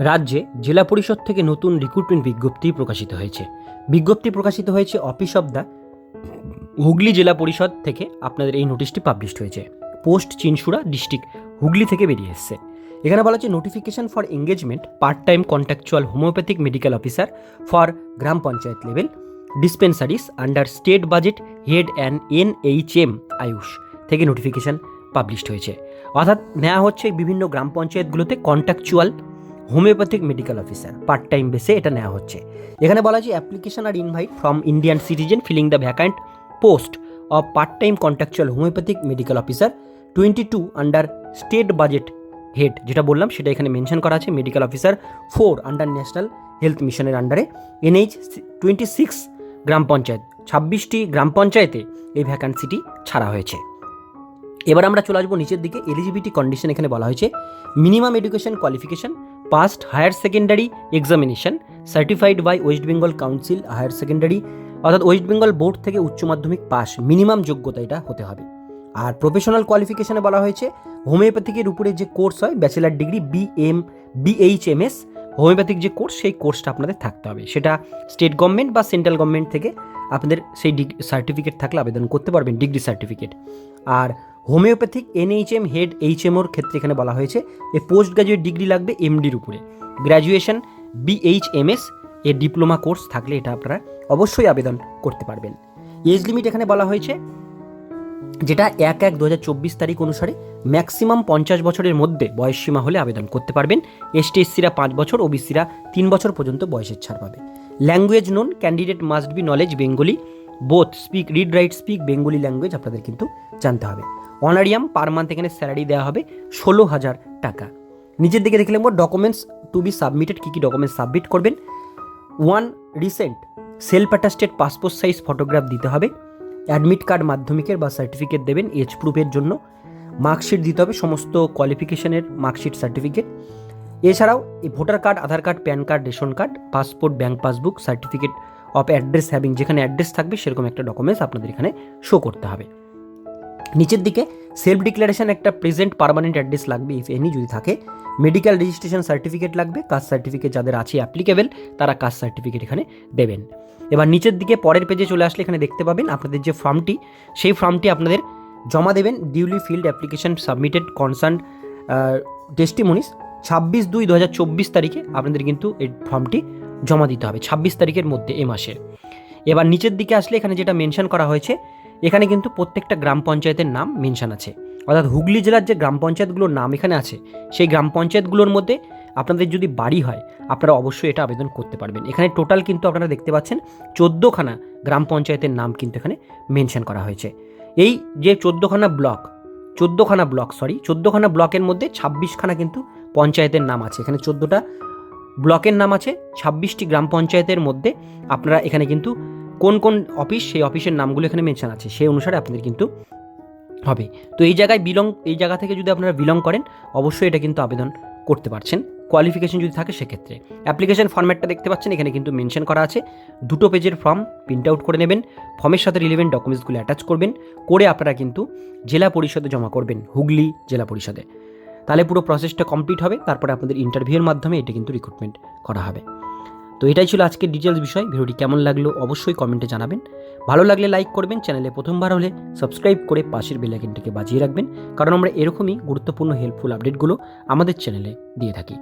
রাজ্যে জেলা পরিষদ থেকে নতুন রিক্রুটমেন্ট বিজ্ঞপ্তি প্রকাশিত হয়েছে। বিজ্ঞপ্তি প্রকাশিত হয়েছে অফিস অব দ্য হুগলি জেলা পরিষদ থেকে আপনাদের এই নোটিশটি পাবলিশড হয়েছে। পোস্ট চিনসুরা ডিস্ট্রিক্ট হুগলি থেকে বেরিয়ে এসছে। এখানে বলা হচ্ছে notification for engagement part time contractual homeopathic medical officer for gram panchayat level dispensaries under state budget head and N H M AYUSH থেকে নোটিফিকেশন পাবলিশড হয়েছে। অর্থাৎ নেওয়া হচ্ছে বিভিন্ন গ্রাম পঞ্চায়েতগুলোতে contractual homeopathic medical officer. Part time বেসে এটা নেওয়া হচ্ছে। এখানে বলা আছে application are invite from Indian citizen filling the vacant post of part time contractual homeopathic medical officer twenty two under state budget head, যেটা বললাম, সেটা এখানে মেনশন করা আছে medical officer four under national health মিশনের আন্ডারে। এনএইচ টোয়েন্টি সিক্স গ্রাম পঞ্চায়েত, ছাব্বিশটি গ্রাম পঞ্চায়েতে এই ভ্যাকান্সিটি ছাড়া হয়েছে। এবার আমরা চলে আসব নিচের দিকে। এলিজিবিলিটি কন্ডিশন এখানে বলা হয়েছে। Minimum education qualification passed higher secondary examination certified by West Bengal council higher secondary অর্থাৎ ওয়েস্ট বেঙ্গল বোর্ড থেকে উচ্চ মাধ্যমিক পাস মিনিমাম যোগ্যতা এটা হতে হবে। আর প্রফেশনাল কোয়ালিফিকেশনে বলা হয়েছে, হোমিওপ্যাথিকের উপরে যে কোর্স হয় bachelor degree B M BH M S homeopathic যে কোর্স সেই কোর্সটা আপনাদের থাকতে হবে। সেটা স্টেট গভর্নমেন্ট বা সেন্ট্রাল গভর্নমেন্ট থেকে আপনাদের সেই ডিগ্রি সার্টিফিকেট থাকলে আবেদন করতে পারবেন ডিগ্রি সার্টিফিকেট আর হোমিওপ্যাথিক এনএইচএম, হেড এইচএমওর ক্ষেত্রে এখানে বলা হয়েছে, এ পোস্ট গ্রাজুয়েট ডিগ্রি লাগবে এমডির উপরে। গ্র্যাজুয়েশন, বিএইচএমএস এর ডিপ্লোমা কোর্স থাকলে এটা আপনারা অবশ্যই আবেদন করতে পারবেন। এজ লিমিট এখানে বলা হয়েছে, যেটা এক এক দু তারিখ অনুসারে ম্যাক্সিমাম পঞ্চাশ বছরের মধ্যে বয়সসীমা হলে আবেদন করতে পারবেন। এসটি এসসিরা পাঁচ বছর, ওবিসিরা তিন বছর পর্যন্ত বয়সের ছাড় পাবে। Language known candidate must be knowledge Bengali both speak read write speak Bengali language আপনাদের কিন্তু জানতে হবে। অনারিয়াম পার মান্থ এখানে স্যালারি দেওয়া হবে ষোলো হাজার টাকা। নিচের দিকে দেখলে ডকুমেন্টস টু বি সাবমিটেড কী কী ডকুমেন্টস সাবমিট করবেন। One recent self attested passport size photograph দিতে হবে। অ্যাডমিট কার্ড মাধ্যমিকের বা সার্টিফিকেট দেবেন এজ প্রুফের জন্য। মার্কশিট দিতে হবে সমস্ত কোয়ালিফিকেশনের মার্কশিট সার্টিফিকেট এছাড়াও এই voter card Aadhaar card PAN card ration card passport bank passbook certificate of address having যেখানে অ্যাড্রেস থাকবে সেরকম একটা ডকুমেন্টস আপনাদের এখানে শো করতে হবে। নিচের দিকে সেলফ ডিক্লারেশন একটা প্রেজেন্ট পারমানেন্ট অ্যাড্রেস লাগবে ইফ এনি যদি থাকে। মেডিকেল রেজিস্ট্রেশন সার্টিফিকেট লাগবে কাস্ট সার্টিফিকেট যাদের আছে অ্যাপ্লিকেবেল তারা কাস্ট সার্টিফিকেট এখানে দেবেন। এবার নিচের দিকে পরের পেজে চলে আসলে এখানে দেখতে পাবেন আপনাদের যে ফর্মটি সেই ফর্মটি আপনাদের জমা দেবেন duly filled application submitted concern testimonies ছাব্বিশ দুই দু হাজার চব্বিশ তারিখে আপনাদের কিন্তু এই ফর্মটি জমা দিতে হবে, ছাব্বিশ তারিখের মধ্যে, এ মাসে। এবার নিচের দিকে আসলে এখানে যেটা মেনশন করা হয়েছে এখানে কিন্তু প্রত্যেকটা গ্রাম পঞ্চায়েতের নাম মেনশন আছে। অর্থাৎ হুগলি জেলার যে গ্রাম পঞ্চায়েতগুলোর নাম এখানে আছে, সেই গ্রাম পঞ্চায়েতগুলোর মধ্যে আপনাদের যদি বাড়ি হয়, আপনারা অবশ্যই এটা আবেদন করতে পারবেন। এখানে টোটাল কিন্তু আপনারা দেখতে পাচ্ছেন, চোদ্দোখানা গ্রাম পঞ্চায়েতের নাম কিন্তু এখানে মেনশন করা হয়েছে। এই যে চোদ্দোখানা ব্লক চোদ্দোখানা ব্লক সরি চোদ্দোখানা ব্লকের মধ্যে ছাব্বিশখানা কিন্তু পঞ্চায়েতের নাম আছে। এখানে চোদ্দোটা ব্লকের নাম আছে, ছাব্বিশটি গ্রাম পঞ্চায়েতের মধ্যে আপনারা এখানে কিন্তু কোন কোন অফিস সেই অফিসের নামগুলো এখানে মেনশন আছে, সেই অনুসারে আপনাদের কিন্তু হবে। তো এই জায়গায় বিলং এই জায়গা থেকে যদি আপনারা বিলং করেন, অবশ্যই এটা কিন্তু আবেদন করতে পারছেন। কোয়ালিফিকেশন যদি থাকে, সেক্ষেত্রে। অ্যাপ্লিকেশন ফর্ম্যাটটা দেখতে পাচ্ছেন, এখানে কিন্তু মেনশন করা আছে। দুটো পেজের ফর্ম প্রিন্ট আউট করে নেবেন ফর্মের সাথে রিলেভেন্ট ডকুমেন্টসগুলো অ্যাটাচ করবেন, করে আপনারা কিন্তু জেলা পরিষদে জমা করবেন, হুগলি জেলা পরিষদে। তাহলে পুরো প্রসেসটা কমপ্লিট হবে, তারপরে আপনাদের ইন্টারভিউয়ের মাধ্যমে এটা কিন্তু রিক্রুটমেন্ট করা হবে। তো এটাই ছিল আজকের ডিটেলস বিষয়। ভিডিওটি কেমন লাগল অবশ্যই কমেন্টে জানাবেন। ভালো লাগলে লাইক করবেন চ্যানেলে প্রথমবার হলে সাবস্ক্রাইব করে পাশের বেলাইকনটাকে বাজিয়ে রাখবেন, কারণ আমরা এরকমই গুরুত্বপূর্ণ হেল্পফুল আপডেটগুলো আমাদের চ্যানেলে দিয়ে থাকি।